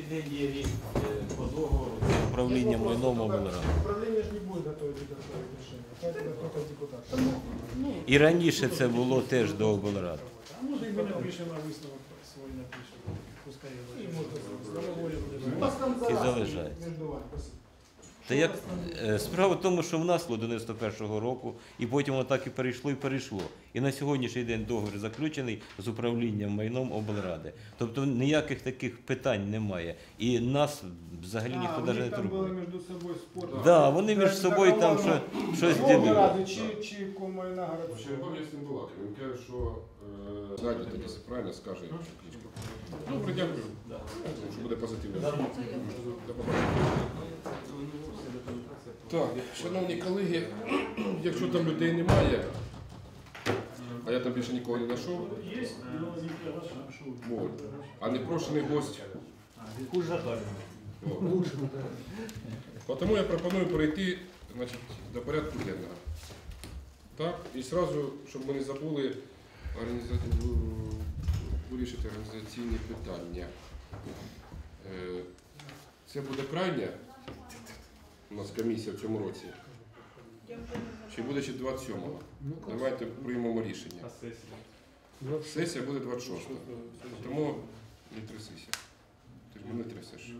сьогоднішній день є рік е, по договору. З управлінням майном облради. Управління ж не буде готувати готовить рішення, Это только депутат. І раніше це було теж до облради. А може і ми напишемо висновок свій напишемо. Пускай І можна Та як е, справа в тому, що в нас було до 91-го року, і потім воно так і перейшло і перейшло. І на сьогоднішній день договір заключений з управлінням майном облради. Тобто ніяких таких питань немає. І нас взагалі ніхто навіть не там було між собою спор. Да, вони між собою там що, щось ділили. Чи, чи комайна Ще не пам'ятаю, з була. Він каже, що Надя тоді все правильно скаже. Добре, дякую. Що буде позитивно. До побачення. Так, шановні колеги, якщо там людей немає, а я там більше нікого не знайшов, от, а непрошений гость. От. Тому я пропоную перейти значить, до порядку денного. Так, і одразу, щоб ми не забули вирішити організаційні питання. Е, Це буде крайня у нас комісія в цьому році. Чи буде ще 27-го? Давайте приймемо рішення. Сесія буде 26-го. Тому не трясися. Ти ж мене трясеш.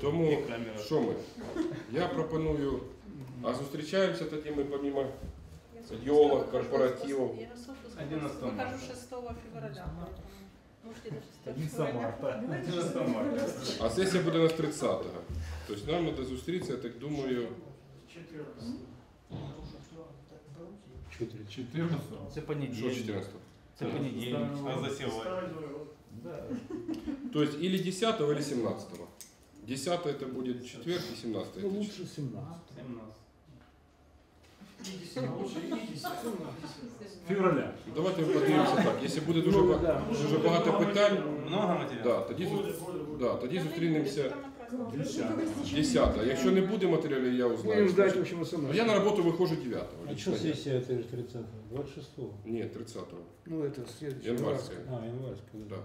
Тому що ми? Я пропоную, а зустрічаємося тоді ми помимо йолок, корпоративів. Я покажу 6 февраля. Можете до 6 февраля. А сесія буде у нас 30-го. Тобто нам треба зустрітися, я так думаю, Це що понедільник. 14-го. Це понедільник. А засівати? То есть или 10 или 17 10 это будет четверг и 17 это четверг. 17. Февраля. Ну, Давайте ми подивимося так. Якщо буде дуже, ба- дуже багато питань, Много матеріалу? да, тоді, зу- да, тоді зустрінемося Десятого. 10 Якщо не буде матеріалів, я Будем узнаю. ждать, в общем, смс. Ну, Я на роботу виходжу 9 А что сессия это же 30 26-го? Ні, 30-го. Ну, это следующее. Январська. А, январского, Да.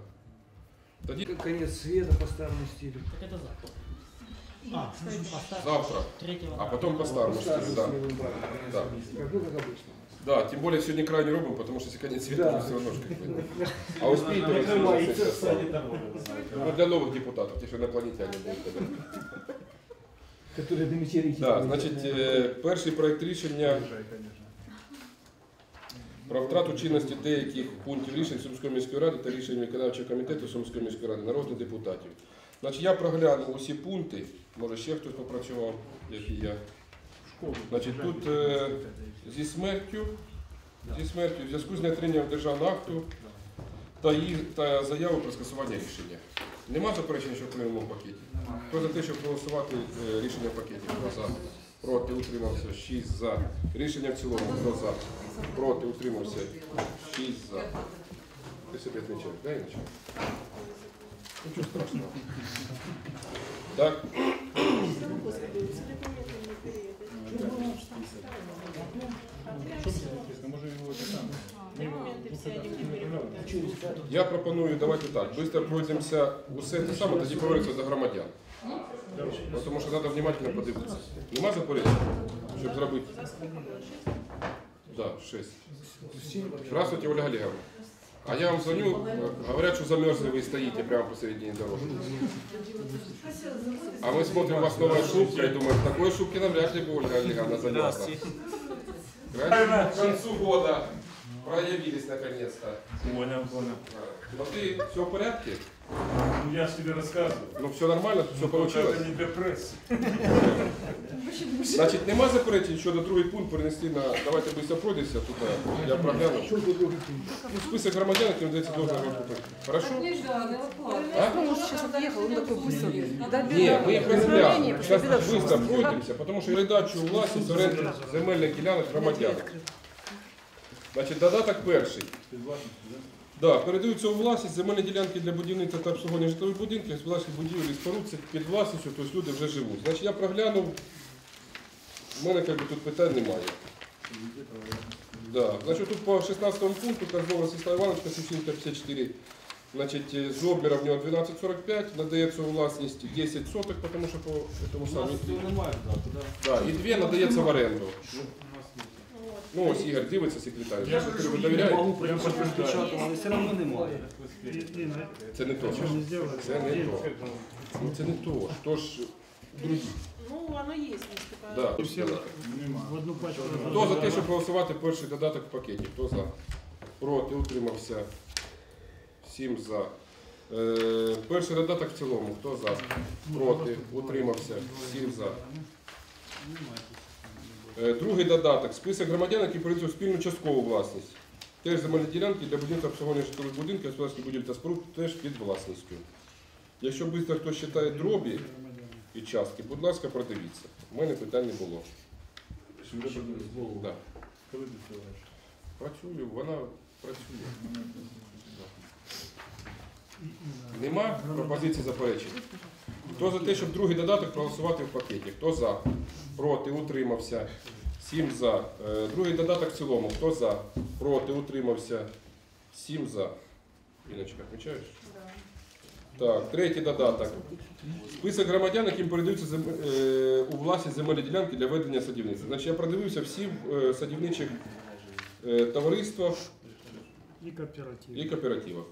Тоді Конец света по старому стилю. Так это завтра. А, завтра, третьего. а потом по старому стилю, Старому да. стилю, да. Да. Как, ну, как обычно. Да, тем более сегодня крайне робимо, потому что если конец света, Да. то все равно ж как бы. А успеете вы Закривається все в саді того. Ну, для новых депутатов, те, что инопланетяне будут тогда. Которые до метеоритов. Да, значить, е, перший проект рішення про втрату чинності деяких пунктів рішень Сумської міської ради та рішень виконавчого комітету Сумської міської ради народних депутатів. Значить, я проглянув усі пункти, може ще хтось попрацював, як і я. Значить, тут е, зі смертю, зі смертю, в зв'язку з неотриманням державного акту та, їх, та заяву про скасування рішення. Нема заперечень, що в пакеті? Хто за те, щоб проголосувати е, рішення в пакеті? Хто за? Проти утримався 6 за. Рішення в цілому. Хто за? Проти утримався 6 за. Ти собі відмічаєш, дай нічого. Нічого страшного. Так, я пропоную, давайте так, швидко пройдемося усе те саме, тоді повернемося до громадян. Ну, Тому що треба внимательно подивитися. Нема заперечень, щоб зробити? Так, 6. Здравствуйте, Ольга Олеговна. А я вам звоню, говорят, что замерзли вы и стоите прямо посередине дороги. А мы смотрим, у вас новая шубка и думаем, в такой шубке навряд ли бы Ольга Олеговна. Правильно? К концу года проявились наконец-то. Понял, понял. Но ты все в порядке? Ну я ж тебе рассказываю. Ну все нормально, все получилось? Это не для прессы. Значить, нема заперечень щодо другий пункт перенести на давайте швидко пройдемося тут. а, Я прогляну. Ну, список громадян, яким дається дозвіл на роботу. Хорошо? А? Ну, может, сейчас отъехал, он такой быстрый. Да, Ні, ми їх розглянемо. Управління, Зараз біда швидко шостого. пройдемося, тому що передачу у власність оренди земельних ділянок громадян. Значить, додаток перший. Да, передаються у власність земельні ділянки для будівництва та обслуговування житлових будинків, господарських будівель і споруд це під власністю, тобто люди вже живуть. Значить, я проглянув, в мене як би, тут питань немає. Да. Значить, тут по 16 пункту Козлов Ростислав Іванович, Косівчинка 54. Значить, е, з обміра в нього 12,45, надається у власність 10 соток, тому що по тому У нас самому. да. Да, і дві надається в оренду. Ну, ось Ігор дивиться секретар. Я ж Я довіряєте? можу припечатати, але все одно немає. Це не то. не? Це не то. Ну, це не то. То ж другі. Ну, оно есть, несколько. Да. В одну пачку. Хто за те, щоб голосувати перший додаток в пакеті? Хто за? Проти, утримався. Сім за. Е, перший додаток в цілому. Хто за? Проти, утримався. Сім за. Е, другий додаток. Список громадян, які перейдуть у спільну часткову власність. Теж земельні ділянки для будівництва обслуговування житлових будинків, господарських будівель та споруд теж під власністю. Якщо швидко хтось читає дробі і частки, будь ласка, продивіться. У мене питань не було. Да. Працюю, вона працює. Нема пропозицій заперечень. Хто за те, щоб другий додаток проголосувати в пакеті? Хто за? Проти, утримався. Сім за. Е, Другий додаток в цілому. Хто за? Проти, утримався. Сім за. Іночка? Да. Так, третій додаток. Список громадян, яким передаються зем- е, у власність земельні ділянки для ведення садівництва. Значить, я продивився всі е, садівничих е, товариствах і кооперативах.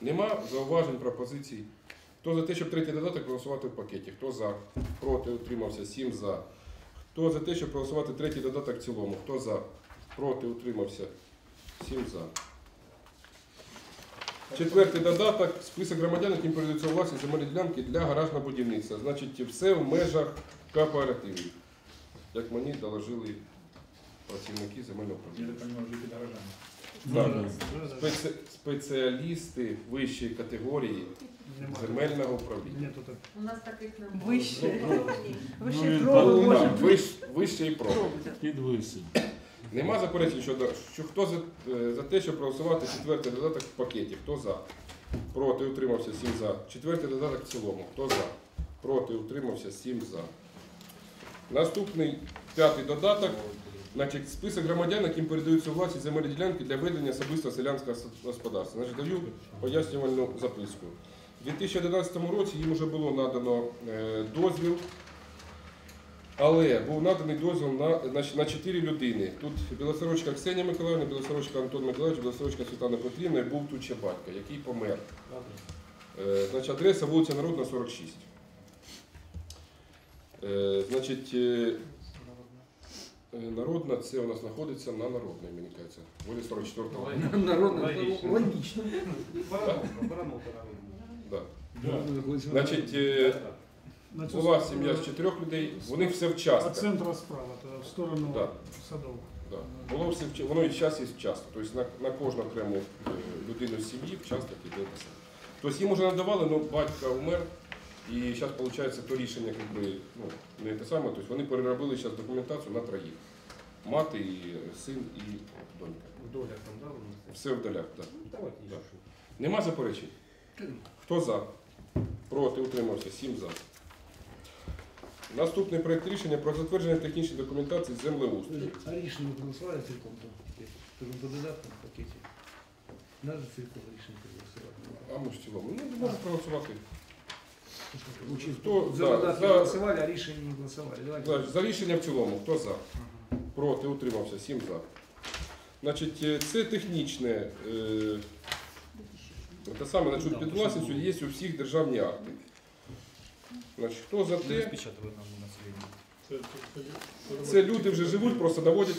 Нема зауважень, пропозицій. Хто за те, щоб третій додаток голосувати в пакеті? Хто за? Проти, утримався, 7 за. Хто за те, щоб проголосувати третій додаток в цілому? Хто за? Проти, утримався, 7 за. Четвертий додаток. Список громадян, яким передаються у власність земельні ділянки для гаражного будівництва. Значить, все в межах кооперативів. Як мені доложили працівники земельного Я так розумію, під гаражами. Так. Спеці... Спеціалісти вищої категорії земельного управління. У нас таких немає. Вище. Ну, Вище Ну, ну, може вище і проти. пробувати. Нема заперечень щодо що хто за, е, за те, щоб проголосувати четвертий додаток в пакеті. Хто за? Проти утримався 7 за. Четвертий додаток в цілому. Хто за? Проти утримався 7 за. Наступний п'ятий додаток. Значить, список громадян, яким передаються у власність земельні ділянки для ведення особистого селянського господарства. Значить, даю пояснювальну записку. У 2011 році їм вже було надано е, дозвіл, але був наданий дозвіл на, значить, на 4 людини. Тут Білосорочка Ксенія Миколаївна, Білосорочка Антон Миколаївич, Білосорочка Світлана Петрівна і був тут ще батько, який помер. Е, значить, адреса вулиця Народна, 46. Е, значить, Народна, це у нас знаходиться на Народній, мені кажеться, волі 44-го. Народно, логічно. Да. Значить, е, була сім'я з чотирьох людей, вони все в От частках. центра справа, то в сторону Да. садов. Да. Було все в ча- воно і зараз є в частках. Тобто на, на кожну окрему е, людину з сім'ї в частках іде. Тобто їм вже надавали, але батько умер, і зараз виходить то рішення, якби, ну, не те саме. Тобто вони переробили зараз документацію на троїх. Мати, і син і донька. Доля там, да? Все в долях, так. Давайте, Да. що. Нема заперечень? Хто за? Проти, утримався, сім за. Наступний проєкт рішення про затвердження технічної документації з землеустрою. А рішення проголосували цілком то? Кажу, по додаткам в пакеті. Надо цілком рішення проголосувати. А ми ж в цілому. Ну, можна проголосувати. Хто за за? додатки За- голосували, а рішення не голосували. Давайте. За, за рішення в цілому. Хто за? Проти, утримався, сім за. Значить, е, це технічне. Е, те саме, значить, під власністю є у всіх державні акти. Значить, хто за те? Це, це, це, Це люди вже живуть, просто наводять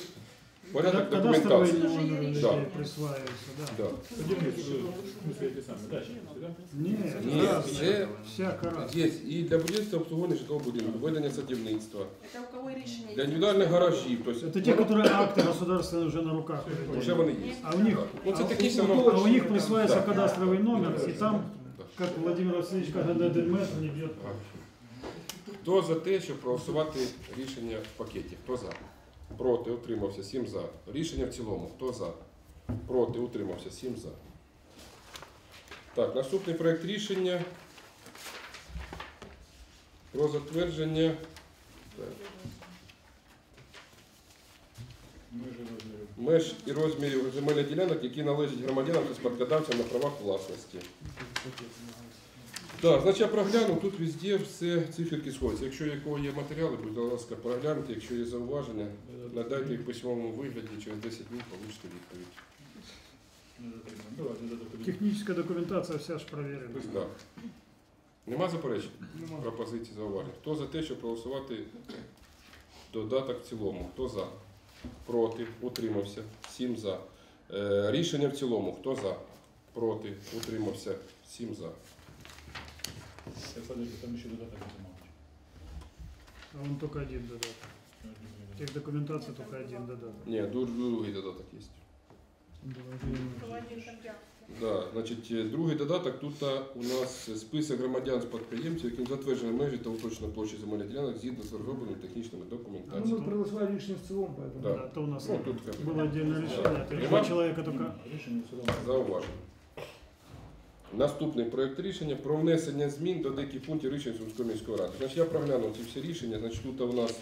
порядок Кадастровые документації. номеры Да. людей присваиваются, да. Да. Садівництво, в смысле, ті самі, дачі, да? Нет, Ні, разные. це всяко раз. є і для будівництва обслуговування житлового будинку, ведення садівництва, Это у кого решение? для індивідуальних гаражів. Тобто, Это те, которые акты государственные уже на руках. вже вони є. А у них, Ну, це а технічно, у- воно- а у них присваивается Да. кадастровый номер, и там, Да. как Владимир Васильевич, когда до один метр не бьет. Хто за те, щоб проголосувати рішення в пакеті? Хто за? Проти, утримався, 7 за. Рішення в цілому. Хто за? Проти, утримався, 7 за. Так, наступний проєкт рішення про затвердження. Меж і розмірів земельних ділянок, які належать громадянам та спадкодавцям на правах власності. Так, значить я проглянув, тут везде все циферки сходяться. Якщо якого є матеріали, будь ласка, прогляньте, якщо є зауваження, надайте їх в письмовому вигляді, через 10 днів получите відповідь. Технічна документація вся ж проверена. Ось так. Нема заперечень? Пропозиції зауважень. Хто за те, щоб проголосувати додаток в цілому? Хто за? Проти? Утримався? Сім за. Е, рішення в цілому. Хто за? Проти? Утримався? Сім за. Я подожди, там ще додаток не мав. А он только один додаток. Техдокументация только один додаток. Ні, друг- другий додаток є. Проводив там дякую. Да, значить, е, другий додаток тут а, у нас список громадян спадкоємців, яким затверджено межі та уточнено площі земельних ділянок згідно з розробленими технічними Ну, документаціями. мы проголосовали лишнее в целом, поэтому. Да. Да, то у нас Ну, тут как бы было отдельное решение, то Нема? два человека только. Рішення в цілому. зауважень. Наступний проект рішення про внесення змін до деяких пунктів рішень Сумської міської ради. Значить, я проглянув ці всі рішення. Значить, тут у нас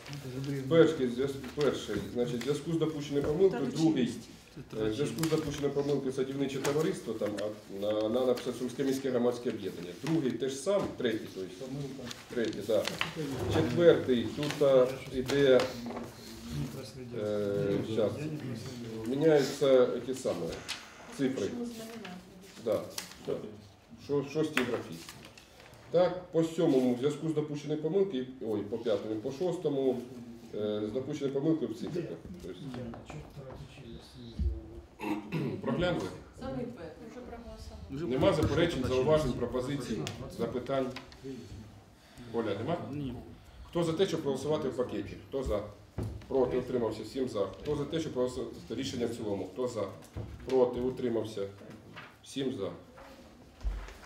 перший, перший значить, зв'язку з допущеною помилкою, другий е, зв'язку з допущеною помилкою садівниче товариство, там а, на, на написано Сумське міське громадське об'єднання. Другий теж сам, третій, тобто, третій, да. Четвертий, тут іде, е, міняються ті самі цифри. Да. Шо- шостій графі. Так, по сьомому в зв'язку з допущеною помилкою, ой, по п'ятому, по шостому е, з допущеною помилкою в цифрах. Тобто, проглянули? Вже проголосували. Нема заперечень, зауважень, пропозицій, запитань. Оля, нема? Ні. Хто за те, щоб проголосувати в пакеті? Хто за? Проти, утримався, всім за. Хто за те, щоб проголосувати рішення в цілому? Хто за? Проти, утримався, всім за.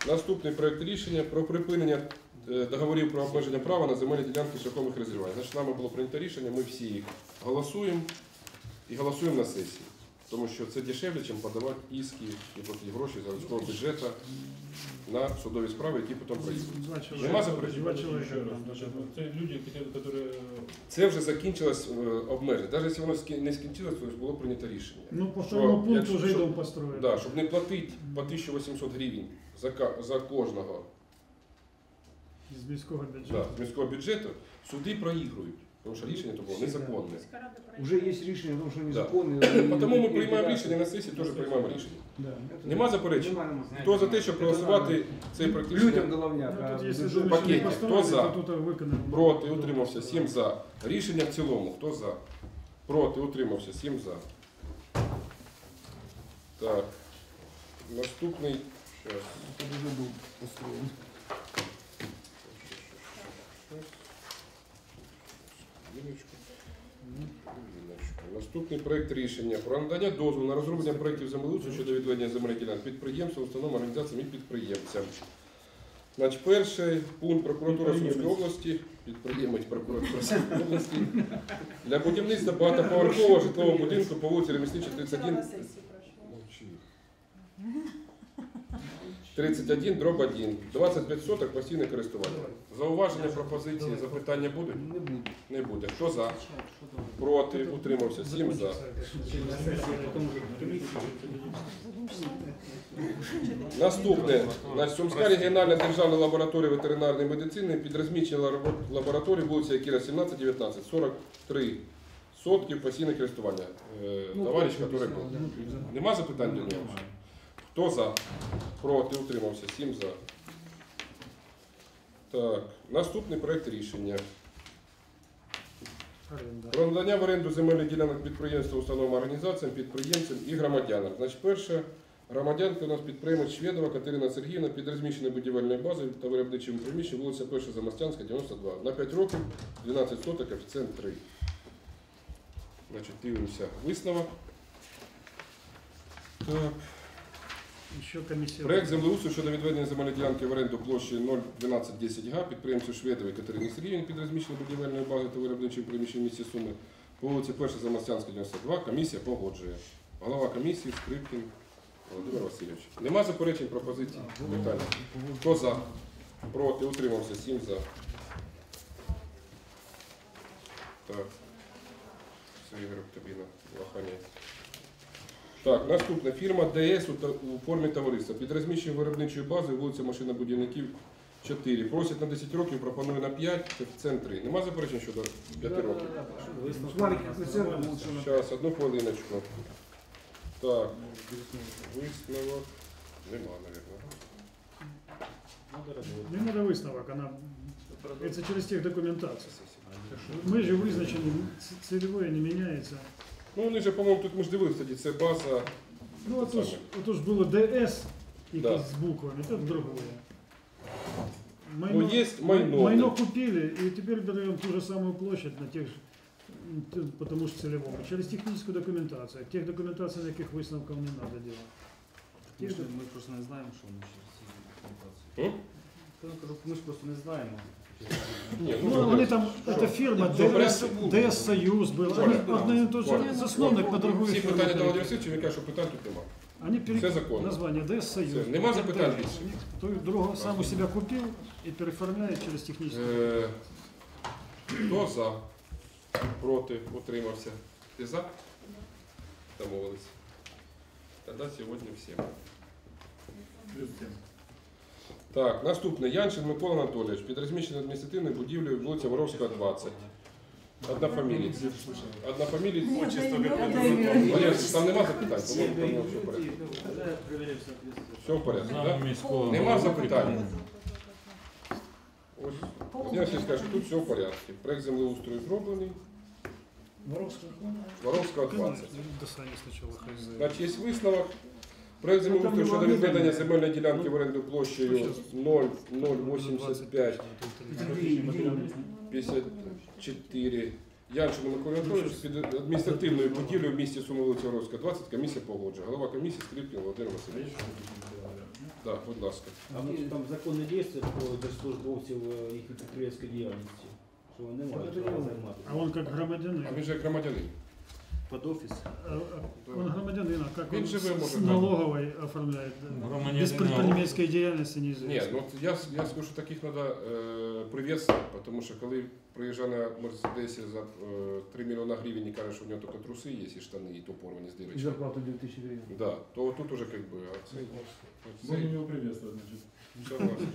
Наступний проект рішення про припинення е, договорів про обмеження права на земельні ділянки шляхом їх розірвання. Значить, нами було прийнято рішення, ми всі їх голосуємо і голосуємо на сесії. Тому що це дешевле, ніж подавати іски і платити гроші з городського бюджету на судові справи, які потім пройдуть. Нема заперечень? Це люди, які Це вже закінчилось е, обмеження. Навіть якщо воно не скінчилось, то було прийнято рішення. Ну, по Що, пункту якщо- уже и що- Да, щоб не платити по 1800 гривень за, за кожного Из міського бюджету. да, з міського бюджету, суди проігрують. Тому що рішення то було незаконне. Уже прийняла. есть решение о том, что Да. Тому ми приймаємо рішення на сесії, теж приймаємо рішення. Да. Нема заперечень? Хто за те, щоб проголосувати цей проект Людям рішення? головняк. Ну, не Хто за? Проти, утримався, 7 за. Рішення в цілому. Хто за? Проти, утримався, 7 за. Так. Наступний. Щас. Это уже дом построен. Хвилиночку. Хвилиночку. Наступний проект рішення про надання дозволу на розроблення проєктів землеустрою щодо відведення земельних ділянок підприємствам, установам, організаціям і підприємцям. Значить, перший пункт прокуратура Сумської області, підприємець прокуратури Сумської області, для будівництва багатоповерхового житлового будинку по вулиці Реміснича 31 на сесії пройшло. Мовчи. 31, дроб 1. 25 соток постійне користування. Зауваження, пропозиції, запитання будуть? Не будет. Не буде. Хто за? Проти, утримався. 7 за. Наступне. Значить, Сумська регіональна державна лабораторія ветеринарної медицини під розміщення лабо- лабораторії вулиця Якіра 17, 19, 43 сотки постійне користування. Е, Ну, Товариш, який був. Нема запитань до нього? Хто за? Проти, утримався. 7 за. Так, наступний проект рішення. Про надання в оренду земельних ділянок підприємства, установам, організаціям, підприємцям і громадянам. Значить, перша громадянка у нас підприємець Шведова Катерина Сергіївна під розміщеною будівельною базою та виробничим приміщенням вулиця Перша Замостянська, 92. На 5 років 12 соток, коефіцієнт 3. Значить, дивимося висновок. Так. Еще комиссия. Проект землеустрою щодо відведення земельної ділянки в оренду площею 01210 га підприємцю Шведової Катерині Сергіївні під розміщеною будівельною базою та виробничим приміщенням в місті Суми по вулиці Перша Замостянська, 92. Комісія погоджує. Голова комісії Скрипкін Володимир Васильович. Нема заперечень пропозицій? Питання. Хто за? Проти? Утримався? 7 за. Так. Це Ігор тобі на вахання. Так, наступна фірма ДС у, та- у формі товариства. Під розміщенням виробничої бази вулиця машинобудівників 4. Просять на 10 років, пропонує на 5, коефіцієнт 3. Нема заперечень щодо 5 років? Зараз, одну хвилиночку. Так, висновок. Нема, мабуть. Не надо висновок, она это через тех документацию. Ми ж визначені, ц- не міняється. Ну, вони же, по-моєму, тут ми ж дивилися тоді, це база. Ну, отож, отож було ДС, Да. з буквами, це другое. Ну, є майно. майно купили, и теперь берем ту же самую площадь на тех же, м, т- потому что целевому, через техническую документацию. Тех документаций, на яких висновків не надо делать. Ми ж- Ми просто не знаємо, що вони через ці документації. М? Та я кажу, Ми ж просто не знаємо. Ні, Ну, вони там, эта фирма, Ну, ДС, порядку буде. ДС Союз был, Порядку. они одно и то же засновник на другую Всі фирму. питання до Володимира перекинули. Васильовича, він каже, що питань тут нема. Они пере... Все законно. название ДС Союз. Все, нема запитань більше? То другого сам у себя купил и переформляет через техническую. Е, Хто за? Проти? Утримався? Ти за? Домовились. Тоді сьогодні всім. Так, наступне. Яншин Микола Анатолійович. Під розміщеною адміністративною будівлею вулиця Воровська, 20. Одна фамілія. Одна фамілія. Валерій, там нема запитань? По-моєму, там все в порядку. Все в порядку, так? Нема запитань. Ось. Я ще скажу, тут все в порядку. Проект землеустрою зроблений. Воровського 20. До Сани сначала хай за- Значить, є висновок. Проект землеустрою щодо відведення земельної ділянки в оренду площею 0,085 54 Яншину Миколі Анатолійович під адміністративною будівлею в місті Суми вулиця Воровська, 20. Комісія погоджує. Голова комісії Скрипкін Володимир Васильович. Так, будь ласка. А може там законне дійство про держслужбовців е, їхньої підприємської діяльності, що вони не мають права займатися. А он как громадянин. А він же як громадянин. Під офіс. А, а Он громадянин, а как Він он живе, с- може, с там. налоговой оформляет? да? Без предпринимательской деятельности Ні, неизвестно. ну от я, я скажу, що таких треба е, приветствувати, тому що коли приїжджає на Мерседесі за е, 3 мільйона гривень і каже, що в нього тільки труси є і штани, і то порвані з И дирочки. зарплату 2000 гривен. Да, то тут уже как бы, а це, Будем его приветствовать, значит. согласен.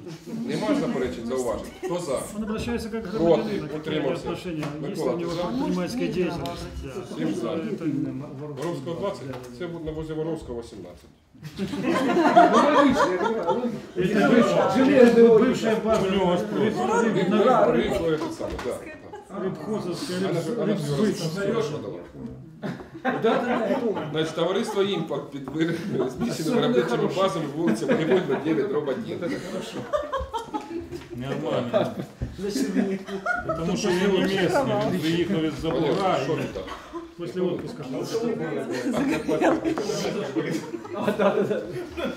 Нема заперечень, зауважень. Хто за? Он обращается как Против, громадянин, а какие утримался. отношения, если Микола, у него ты за? предпринимательская деятельность. да. Всем за. Это- Воровського 20? Це буде на возле Воровського 18. Это бывшая- это бывшая база рыб- на- рыб- Рифло этот самый, да. рыбхозовская, Она же, рыб- она же рыбсбыт. Воровського продала. Значить, товариство «Імпакт» під вир- зміщеними виробничими базами вулиця Волевольна, 9, дроб 1. Нормально. Потому что мы не местные, мы приехали с Валер, Забура. що тут так? После отпуска.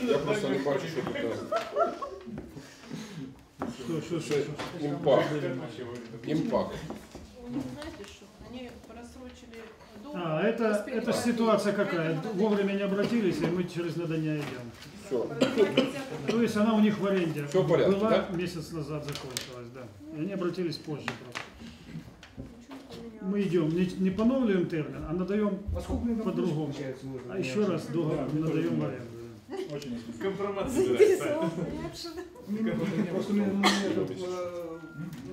Я просто не бачу, що тут так. Что, что, что, Це что? імпакт. Імпакт. У них, знаете что, они просрочили долг. А, это, это ситуация какая? Вовремя не обратились, и мы через надання идем. Все. То есть она у них в аренде. Всё в порядке, Была да? месяц назад закончилась, да. И они обратились позже просто. Мы идем, не, не поновливаем термин, а надаем А По-другому. А еще раз договор надаем в аренду. Очень Компромат Мне Просто мне э,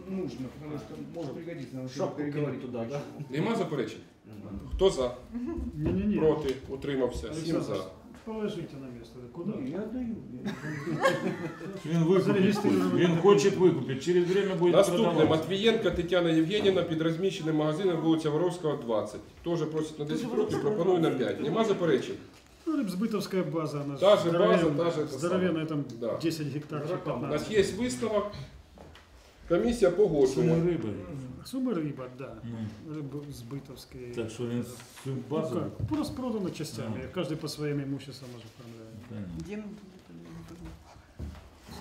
нужно, потому что может пригодиться. Шапку переговорить. туди, так? Нема заперечень? Хто за? Не-не-не. Проти? Утримався? Сім за. Положите на место. Куда? Я отдаю. Він викупить. Він хоче викупити. Через время буде Наступне продавати. Матвієнка Тетяна Євгенівна під розміщеним магазином вулиця Воровського, 20. Теж просить на 10 років, пропонує на 5. Нема заперечень? Ну, рыбсбытовская база, она Та же база, здоровенная, та же это здоровенная, там Да. 10 гектаров, У нас 15. є висновок. Комісія Суми погоджує. риби. Сумма рыба, да. Ну, Рыбсбытовская. Так що він всю Ну базу. как, просто продано частями, каждый по своим имуществам может оформляет. Понятно.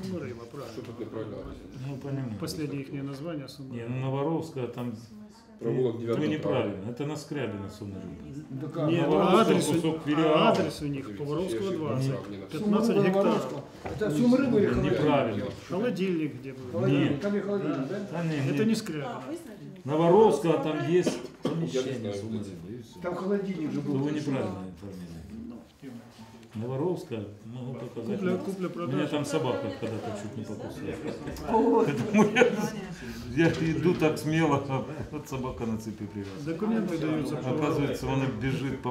Сумма рыба, Що правильно. тут неправильно? Ну, понимаю. Последнее их название сумма Не, рыба. ну Новоровская там Проволок 9 Ну неправильно, это на Скрябина сумма. Нет, а адрес, кусок а адрес у них Поворовского 20, 15 гектаров. Это всю рыбу или холодильник? Неправильно. Холодильник где был. Нет. Там не холодильник, да? да? нет, это не Скрябин. Новоровского там есть помещение. Там холодильник же был. Вы неправильно информировали. Новоровская, могу показать. Купля, купля, Меня продажа. там собака когда-то чуть не покусала. Поэтому я, я иду так смело, а вот собака на цепи привязана. Документы даются. Оказывается, она бежит по